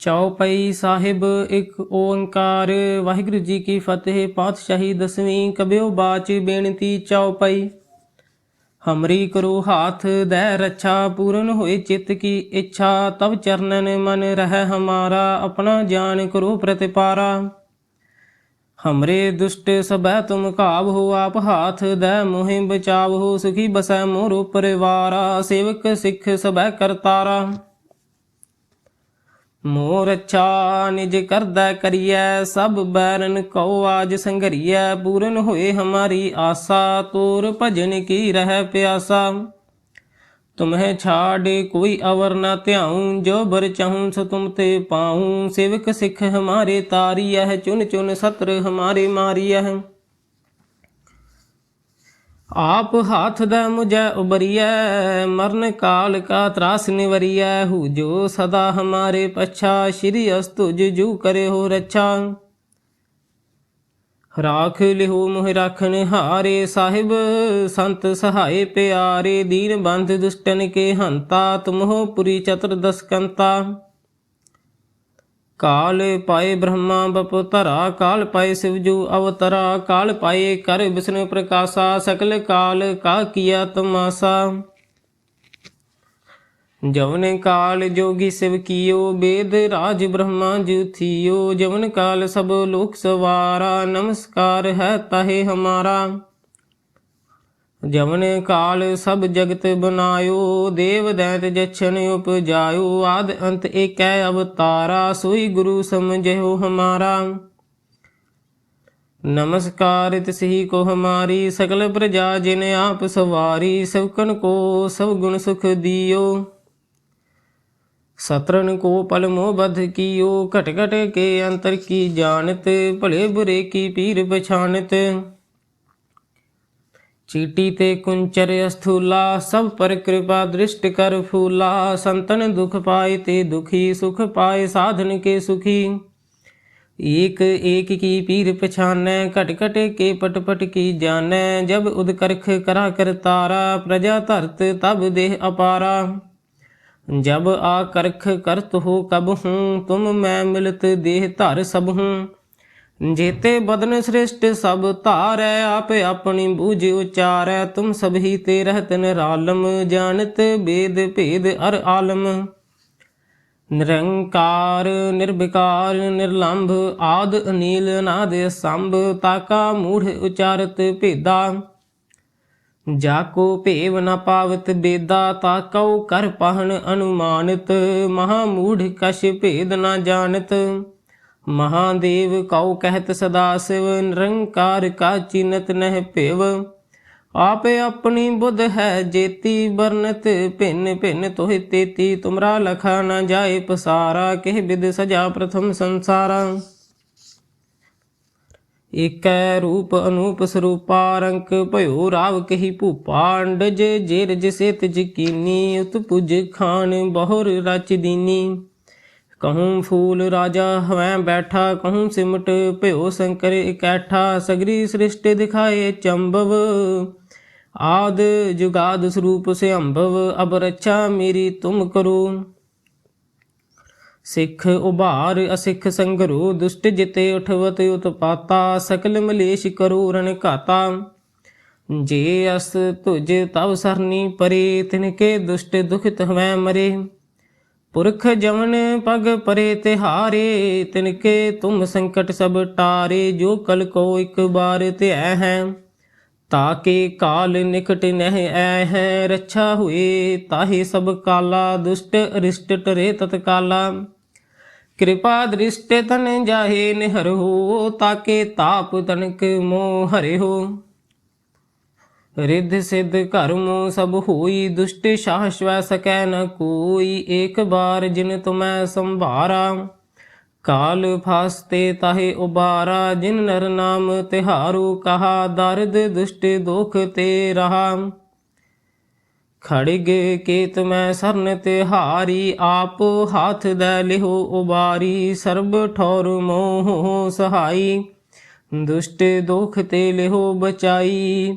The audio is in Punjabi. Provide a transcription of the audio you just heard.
ਚੌਪਈ ਸਾਹਿਬ ਇੱਕ ਓੰਕਾਰ। ਵਾਹਿਗੁਰੂ ਜੀ ਕੀ ਫਤਿਹ, ਪਾਤਸ਼ਾਹੀ ਦਸਵੀਂ ਕਬਿਓ ਬਾਚ ਬੇਨਤੀ ਚੌਪਈ ਹਮਰੀ ਕਰੋ ਹਾਥ, ਦੈ ਰੱਛਾ, ਪੂਰਨ ਹੋਏ ਚਿੱਤ ਕੀ ਇੱਛਾ ਤਬ ਚਰਨਨ ਮਨ ਰਹਿ ਹਮਾਰਾ, ਆਪਣਾ ਜਾਨ ਕਰੋ ਪ੍ਰਤਿਪਾਰਾ। ਹਮਰੇ ਦੁਸ਼ਟ ਸਭੈ ਤੁਮ ਕਾਬ ਹੋ ਆਪ ਹਾਥ, ਦੈ ਮੋਹਿ ਬਚਾਵ ਹੋ ਸੁਖੀ ਬਸੈ ਮੋਰ ਪਰਿਵਾਰਾ, ਸੇਵਕ ਸਿੱਖ ਸਭੈ ਕਰਤਾਰਾ। ਮੋਰ ਅੱਛਾ ਨਿਜ ਕਰਦਾ ਕਰੀਐ, ਸਭ ਬੈਰਨ ਕਉ ਆਜ ਸੰਘਰੀਐ, ਪੂਰਨ ਹੋਏ ਹਮਾਰੀ ਆਸਾ, ਤੋਰ ਭਜਨ ਕੀ ਰਹਿ ਪਿਆਸਾ। ਤੁਮਹਿ ਛਾੜੇ ਕੋਈ ਅਵਰ ਨਾ ਧਿਆਉ, ਜੋ ਬਰ ਚਾਹੂੰ ਸੋ ਤੁਮ ਤੇ ਪਾਉ। ਸੇਵਕ ਸਿੱਖ ਹਮਾਰੇ ਤਾਰੀ ਤਾਰੀਐ, ਚੁਨ ਚੁਨ ਸਤਰ ਹਮਾਰੇ ਮਾਰੀਐ। ਆਪ ਹਾਥ ਦਾ ਮੁਝੈ ਉਬਰੀਐ, ਮਰਨ ਕਾਲ ਕਾ ਤਰਾਸ ਨਿਵਰੀਐ, ਹੂ ਜੋ ਸਦਾ ਹਮਾਰੇ ਪਛਾ, ਸ਼੍ਰੀ ਅਸਤੁਜ ਜੂ ਕਰੇ ਹੋ ਰੱਛਾ। ਰਾਖ ਲਿਹੋ ਮੋਹਿ ਰਾਖਨ ਹਾਰੇ ਸਾਹਿਬ, ਸੰਤ ਸਹਾਏ ਪਿਆਰੇ, ਦੀਨ ਬੰਧ ਦੁਸ਼ਟਨ ਕੇ ਹੰਤਾ, ਤੁਮਹੋ ਪੁਰੀ ਚਤੁਰ ਦਸਕੰਤਾ ਕਾਲ ਪਾਏ ਬ੍ਰਹਮਾ ਬਪਤਰਾ ਕਾਲ ਪਾਏ ਸਿਵਜੂ ਅਵਤਰਾ, ਕਾਲ ਪਾਏ ਕਰ ਵਿਸ਼ਨੂੰ ਪ੍ਰਕਾਸ਼ਾ, ਸਕਲ ਕਾਲ ਕਾ ਕੀਆ ਤਮਾਸਾ। ਜਵਨ ਕਾਲ ਜੋਗੀ ਸਿਵ ਕੀਓ, ਬੇਦ ਰਾਜ ਬ੍ਰਹਮਾ ਜੂ ਜਵਨ ਕਾਲ ਸਭ ਲੋਕ ਸਵਾਰਾ, ਨਮਸਕਾਰ ਹੈ ਤਹੇ ਹਮਾਰਾ। ਜਮਨ ਕਾਲ ਸਭ ਜਗਤ ਬਨਾਇਓ ਦੇਵ ਦੈਤ ਜਛਨ ਉਪਜਾਇਓ, ਆਦ ਅੰਤ ਏਕੈ ਅਵਤਾਰਾ, ਸੋਈ ਗੁਰੂ ਸਮਝਿਓ ਹਮਾਰਾ। ਨਮਸਕਾਰ ਤਿਸਹੀ ਕੋ ਹਮਾਰੀ ਸਕਲ ਪ੍ਰਜਾ ਜਿਨ ਆਪ ਸਵਾਰੀ ਸਵਕਨ ਕੋ ਸਭ ਗੁਣ ਸੁਖ ਦਿਓ। ਸਤਰਨ ਕੋ ਪਲ ਮੋਹ ਬਧ ਕੀਓ, ਘਟ ਘਟ ਕੇ ਅੰਤਰ ਕੀ ਜਾਣਤ, ਭਲੇ ਬੁਰੇ ਕੀ ਪੀਰ ਪਛਾਨਤ ਚੀਟੀ ਤੇ ਕੁੰਚਰ ਅਸਥੂਲਾ ਸਭ ਪਰ ਕਿਰਪਾ ਦ੍ਰਿਸ਼ਟ ਕਰ ਫੂਲਾ ਸੰਤਨ ਦੁਖ ਪਾਏ ਤੇ ਦੁਖੀ ਸੁਖ ਪਾਏ ਸਾਧਨ ਕੇ ਸੁਖੀ ਏਕ ਏਕ ਕੀ ਪੀਰ ਪਛਾਨੈ ਘਟ ਘਟ ਕੇ ਪਟ ਪਟ ਕੀ ਜਾਣੈ ਜਬ ਉਦ ਕਰਖ ਕਰਾ ਕਰ ਤਾਰਾ ਪ੍ਰਜਾ ਧਰਤ ਤਬ ਦੇਹ ਅਪਾਰਾ ਜਬ ਆ ਕਰਖ ਕਰਤ ਹੋ ਕਬ ਹੂੰ ਤੁਮ ਮੈਂ ਮਿਲਤ ਦੇਹ ਧਰ ਸਭ ਹੂੰ ਜੇਤੇ ਬਦਨ ਸ੍ਰਿਸ਼ਟ ਸਭ ਧਾਰੈ, ਆਪ ਆਪਣੀ ਬੂਝ ਉਚਾਰੈ। ਤੁਮ ਸਭੀ ਤੇ ਰਹਤ ਨਿਰਾਲਮ, ਜਾਣਤ ਬੇਦ ਭੇਦ ਅਰ ਆਲਮ। ਨਿਰੰਕਾਰ, ਨਿਰਵਿਕਾਰ, ਨਿਰਲੰਭ, ਆਦ ਅਨੀਲ, ਅਨਾਦ ਸੰਭ ਤਾਕਾ ਮੂੜ ਉਚਾਰਤ ਭੇਦਾ। ਜਾ ਕੋ ਭੇਵ ਨ ਪਾਵਤ ਬੇਦਾ, ਤਾ ਕਉ ਕਰ ਪਹਨ ਅਨੁਮਾਨਿਤ। ਮਹਾ ਮੂਢ ਕਛ ਭੇਦ ਨ ਜਾਣਤ। ਮਹਾਦੇਵ ਕਉ ਕਹਿਤ ਸਦਾ ਸਿਵ, ਨਿਰੰਕਾਰ ਕਾ ਚਿਨਤ ਨਹਿ ਭੇਵ। ਆਪੇ ਆਪਣੀ ਬੁੱਧ ਹੈ ਜੇਤੀ ਬਰਨਤ ਭਿੰਨ ਭਿੰਨ ਤੋਹਿ ਤੇਤੀ। ਤੁਮਰਾ ਲਖਾ ਨ ਜਾਏ ਪਸਾਰਾ, ਕਿਹ ਬਿਦ ਸਜਾ ਪ੍ਰਥਮ ਸੰਸਾਰਾ। ਏਕੈ ਰੂਪ ਅਨੂਪ ਸਰੂਪਾ, ਰੰਕ ਭਇਓ ਰਾਵ ਕਹੀ ਭੂਪਾ। ਅੰਡਜ ਜੇਰ ਜਿਸੇ ਤਿਜ ਕੀਨੀ ਉਤ ਪੁਜ ਖਾਨ ਬਹੁਰ ਰਚ ਦੀਨੀ। ਕਹੂੰ ਫੂਲ ਰਾਜਾ ਹਵੈ ਬੈਠਾ, ਕਹੂੰ ਸਿਮਟ ਭਇਓ ਸ਼ੰਕਰ ਇਕੈਠਾ, ਸਗਰੀ ਸ੍ਰਿਸ਼ਟ ਦਿਖਾਏ ਚੰਬਵ। ਆਦ ਜੁਗਾਦ ਸਰੂਪ ਸੇ ਅੰਭਵ ਅਬ ਰੱਛਾ ਮੇਰੀ ਤੁਮ ਕਰੋ। ਸਿੱਖ ਉਭਾਰ ਅਸਿੱਖ ਸੰਗਰੂ, ਦੁਸ਼ਟ ਜਿਤੇ ਉਠਵਤ ਉਤਪਾਤਾ, ਸਕਲ ਮਲੇਸ਼ ਕਰੋ ਰਨ ਘਾਤਾ। ਜੇ ਅਸ ਤੁਜ ਤਵ ਸਰਨੀ ਪਰੇ, ਤਿਨਕੇ ਦੁਸ਼ਟ ਦੁਖਿਤ ਹਵੈ ਮਰੇ। ਪੁਰਖ ਜਮਨ ਪਗ ਪਰੇ ਤਿਹਾਰੇ, ਤਿਨਕੇ ਤੁਮ ਸੰਕਟ ਸਭ ਟਾਰੇ, ਜੋ ਕਲ ਕੋ ਇੱਕ ਬਾਰ ਧਿਆ ਹੈ, ਤਾਕੇ ਕਾਲ ਨਿਕਟ ਨਹਿ ਐ ਹੈ, ਰੱਛਾ ਹੋਏ ਤਾਹੇ ਸਭ ਕਾਲਾ, ਦੁਸ਼ਟ ਅਰਿਸ਼ਟ ਟਰੇ ਤਤਕਾਲਾ। ਕਿਰਪਾ ਦ੍ਰਿਸ਼ਟ ਤਨ ਜਾਹੇ ਹੋ, ਤਾਕੇ ਤਾਪ ਤਨਕ ਮੋਹ ਹਰੇ ਹੋ। ਰਿੱਧ ਸਿੱਧ ਕਰਮੋ ਸਭ ਹੋਈ, ਦੁਸ਼ਟ ਸ਼ਾਸਵੈ ਸਕੈ ਨ ਕੋਈ। ਏਕ ਬਾਰ ਜਿਨ ਤੁਮੈ ਸੰਭਾਰਾ, ਕਾਲ ਫਾਸਤੇ ਤਾਹੇ ਉਬਾਰਾ। ਜਿਨ ਨਰ ਨਾਮ ਤਿਹਾਰੂ ਕਹਾ, ਦਰਦ ਦੁਸ਼ਟ ਦੁਖ ਤੇ ਰਹਾ। ਖੜਗ ਕੇਤ ਮੈਂ ਸਰਨ ਤੇ ਆਪ ਹਾਥ ਦੈ ਲਿਹੋ ਉਬਾਰੀ। ਸਰਬ ਠੌਰ ਮੋਹ ਸਹਾਈ, ਦੁਸ਼ਟ ਦੁਖ ਤੇ ਲਿਹੋ ਬਚਾਈ।